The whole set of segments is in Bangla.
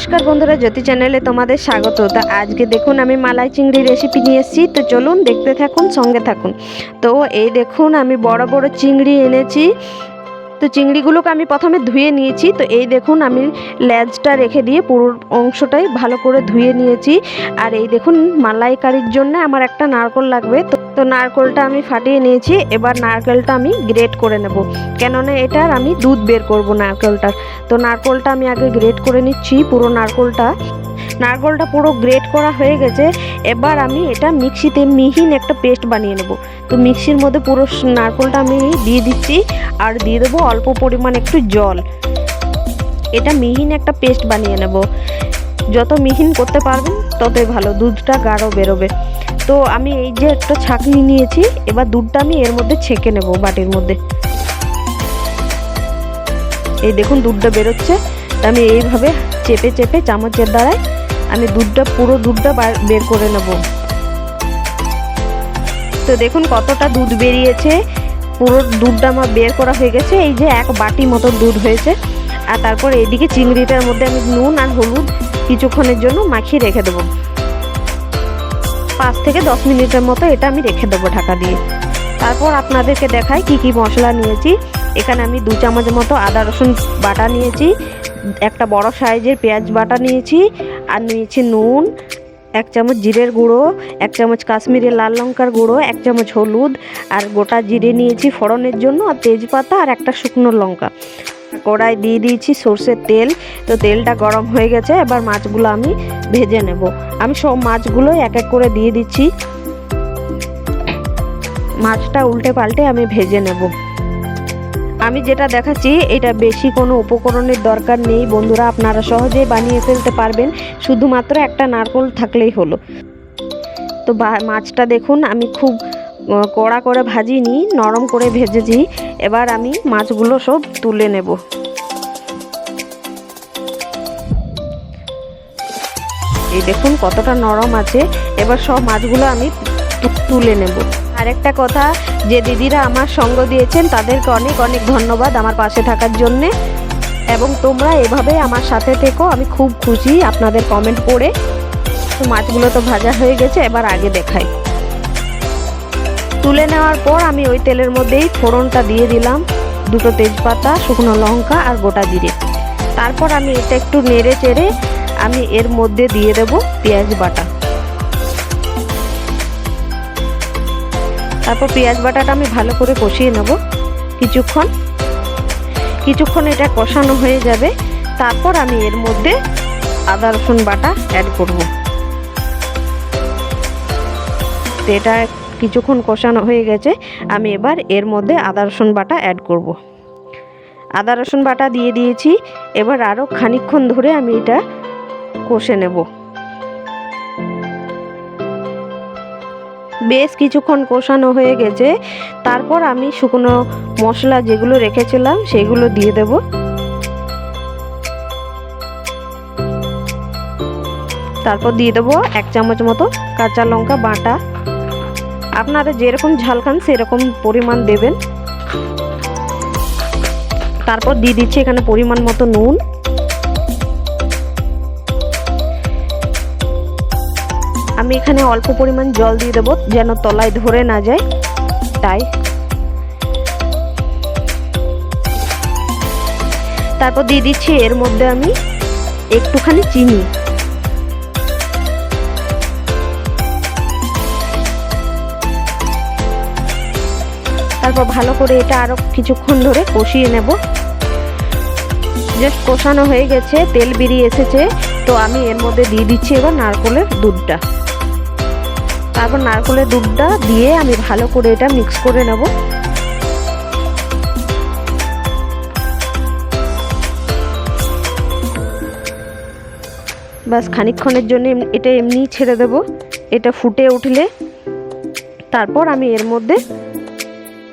নমস্কার বন্ধুরা, জ্যোতি চ্যানেলে তোমাদের স্বাগত। তো আজকে দেখুন, আমি মালাই চিংড়ি রেসিপি নিয়ে এসেছি। তো চলুন দেখতে থাকুন, সঙ্গে থাকুন। তো এই দেখুন, আমি বড় বড় চিংড়ি এনেছি। তো চিংড়িগুলোকে আমি প্রথমে ধুয়ে নিয়েছি। তো এই দেখুন আমি লেজটা রেখে দিয়ে পুরো অংশটাই ভালো করে ধুয়ে নিয়েছি। আর এই দেখুন মালাইকারির জন্য আমার একটা নারকল লাগবে। তো তো নারকলটা আমি ফাটিয়ে নিয়েছি। এবার নারকেলটা আমি গ্রেট করে নেব। কেননা এটার আমি দুধ বের করব নারকেলটার তো নারকলটা আমি আগে গ্রেট করে নিচ্ছি পুরো নারকলটা। নারকলটা পুরো গ্রেট করা হয়ে গেছে। এবার আমি এটা মিক্সিতে মিহিন একটা পেস্ট বানিয়ে নেব। তো মিক্সির মধ্যে পুরো নারকলটা আমি দিয়ে দিচ্ছি আর দিয়ে দেবো অল্প পরিমাণ একটু জল। এটা মিহিন একটা পেস্ট বানিয়ে নেব। যত মিহিন করতে পারবেন, ততই ভালো, দুধটা গাঢ় বেরোবে। তো আমি এই যে একটা ছাঁকনি নিয়েছি, এবার দুধটা আমি এর মধ্যে ছেঁকে নেব বাটির মধ্যে। এই দেখুন দুধটা বেরোচ্ছে। আমি এইভাবে চেপে চেপে চামচের দ্বারায় আমি দুধটা, পুরো দুধটা বের করে নেব। তো দেখুন কতটা দুধ বেরিয়েছে। পুরো দুধটা আমার বের করা হয়ে গেছে, এই যে এক বাটি মতো দুধ হয়েছে। আর তারপর এইদিকে চিংড়িটার মধ্যে আমি নুন আর হলুদ কিছুক্ষণের জন্য মাখিয়ে রেখে দেবো। পাঁচ থেকে দশ মিনিটের মতো এটা আমি রেখে দেবো ঢাকা দিয়ে। তারপর আপনাদেরকে দেখাই কি কি মশলা নিয়েছি। এখানে আমি দু চামচ মতো আদা রসুন বাটা নিয়েছি, একটা বড় সাইজের পেঁয়াজ বাটা নিয়েছি আর নিয়েছি নুন, এক চামচ জিরের গুঁড়ো, এক চামচ কাশ্মীরি লাল লঙ্কার গুঁড়ো, এক চামচ হলুদ, আর গোটা জিরে নিয়েছি ফোড়নের জন্য, আর তেজপাতা আর একটা শুকনো লঙ্কা। কড়াই দিয়ে দিয়েছি সর্ষের তেল, তো তেলটা গরম হয়ে গেছে, এবার মাছগুলো আমি ভেজে নেব। আমি সব মাছগুলো এক এক করে দিয়ে দিচ্ছি। মাছটা উল্টে পাল্টে আমি ভেজে নেব। আমি যেটা দেখাচ্ছি, এটা বেশি কোনো উপকরণের দরকার নেই। বন্ধুরা, আপনারা সহজেই বানিয়ে ফেলতে পারবেন। শুধুমাত্র একটা নারকোল থাকলেই হলো। তো মাছটা দেখুন, আমি খুব কড়া করে ভাজিনি, নরম করে ভেজেছি। এবার আমি মাছগুলো সব তুলে নেব। এই দেখুন কতটা নরম আছে। এবার সব মাছগুলো আমি তুলে নেব। আরেকটা কথা, যে দিদিরা আমার সঙ্গ দিয়েছেন, তাদেরকে অনেক অনেক ধন্যবাদ আমার পাশে থাকার জন্যে। এবং তোমরা এভাবে আমার সাথে থেকো, আমি খুব খুশি আপনাদের কমেন্ট পড়ে। মাছগুলো তো ভাজা হয়ে গেছে, এবার আগে দেখাই। তুলে নেওয়ার পর আমি ওই তেলের মধ্যেই ফোড়নটা দিয়ে দিলাম। দুটো তেজপাতা, শুকনো লঙ্কা আর গোটা জিরে। তারপর আমি এটা একটু নেড়ে চেড়ে আমি এর মধ্যে দিয়ে দেব পেঁয়াজ বাটা। তারপর পেঁয়াজ বাটাটা আমি ভালো করে কষিয়ে নেব। কিছুক্ষণ। কিছুক্ষণ এটা কষানো হয়ে যাবে। তারপর আমি এর মধ্যে আদা, রসুন বাটা অ্যাড করব। এটা কিছুক্ষণ কষানো হয়ে গেছে। আমি এবার এর মধ্যে আদা, রসুন বাটা অ্যাড করব। আদা, রসুন বাটা দিয়ে দিয়েছি। এবার আরও খানিকক্ষণ ধরে আমি এটা কষে নেব। বেশ কিছুক্ষণ কষানো হয়ে গেছে। তারপর আমি শুকনো মশলা যেগুলো রেখেছিলাম সেগুলো দিয়ে দেব। তারপর দিয়ে দেবো এক চামচ মতো কাঁচা লঙ্কা বাটা। আপনারা যেরকম ঝাল খান সেরকম পরিমাণ দেবেন। তারপর দিয়ে দিচ্ছি এখানে পরিমাণ মতো নুন। আমি এখানে অল্প পরিমাণ জল দিয়ে দেবো, যেন তলায় ধরে না যায়। তাই। তারপর দিয়ে দিচ্ছি এর মধ্যে আমি একটুখানি চিনি। তারপর ভালো করে এটা আরও কিছুক্ষণ ধরে কষিয়ে নেব। জাস্ট কষানো হয়ে গেছে, তেল বেরিয়ে এসেছে, তো আমি এর মধ্যে দিয়ে দিচ্ছি এবার নারকলের দুধটা। তারপর নারকলের দুধটা দিয়ে আমি ভালো করে এটা মিক্স করে নেব। ব্যাস, খানিকক্ষণের জন্য এটা এমনি ছেড়ে দেব। এটা ফুটে উঠলে তারপর আমি এর মধ্যে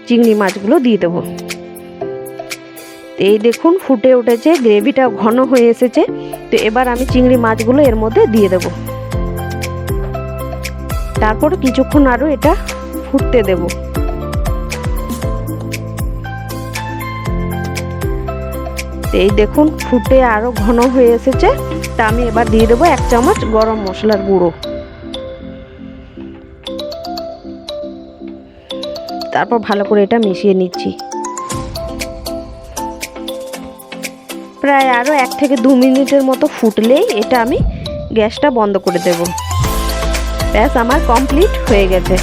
চিংড়ি মাছগুলো দিয়ে দেবো। এই দেখুন, ফুটে উঠেছে, গ্রেভিটা ঘন হয়ে এসেছে। তো এবার আমি চিংড়ি মাছগুলো এর মধ্যে দিয়ে দেব। তারপর কিছুক্ষণ আরও এটা ফুটতে দেব। এই দেখুন, ফুটে আরও ঘন হয়ে এসেছে। তা আমি এবার দিয়ে দেবো এক চামচ গরম মশলার গুঁড়ো। তারপর ভালো করে এটা মিশিয়ে নিচ্ছি। প্রায় আরও এক থেকে দু মিনিটের মতো ফুটলেই এটা আমি গ্যাসটা বন্ধ করে দেব। ব্যাস, আমার কমপ্লিট হয়ে গেছে।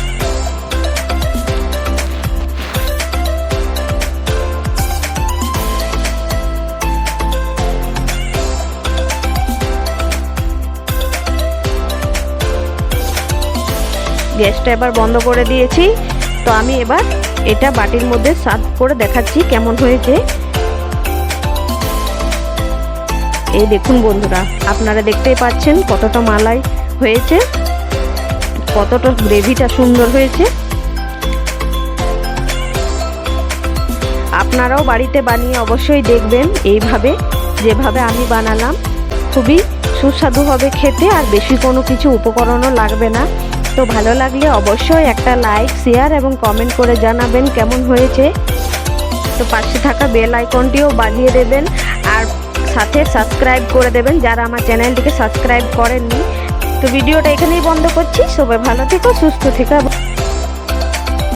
গ্যাসটা এবার বন্ধ করে দিয়েছি। তো আমি এবার এটা বাটির মধ্যে সার্ভ করে দেখাচ্ছি কেমন হয়েছে। এই দেখুন বন্ধুরা, আপনারা দেখতেই পাচ্ছেন কতটা মালাই হয়েছে। কতটা গ্রেভিটা সুন্দর হয়েছে। আপনারাও বাড়িতে বানিয়ে অবশ্যই দেখবেন এইভাবে, যেভাবে আমি বানালাম। খুবই সুস্বাদু হবে খেতে আর বেশি কোনো কিছু উপকরণও লাগবে না। তো ভালো লাগলে অবশ্যই একটা লাইক, শেয়ার এবং কমেন্ট করে জানাবেন কেমন হয়েছে। তো পাশে থাকা বেল আইকনটিও বাজিয়ে দেবেন আর সাথে সাবস্ক্রাইব করে দেবেন যারা আমার চ্যানেলটিকে সাবস্ক্রাইব করেননি। তো ভিডিওটা এখানেই বন্ধ করছি। সবাই ভালো থেকো সুস্থ থেকো।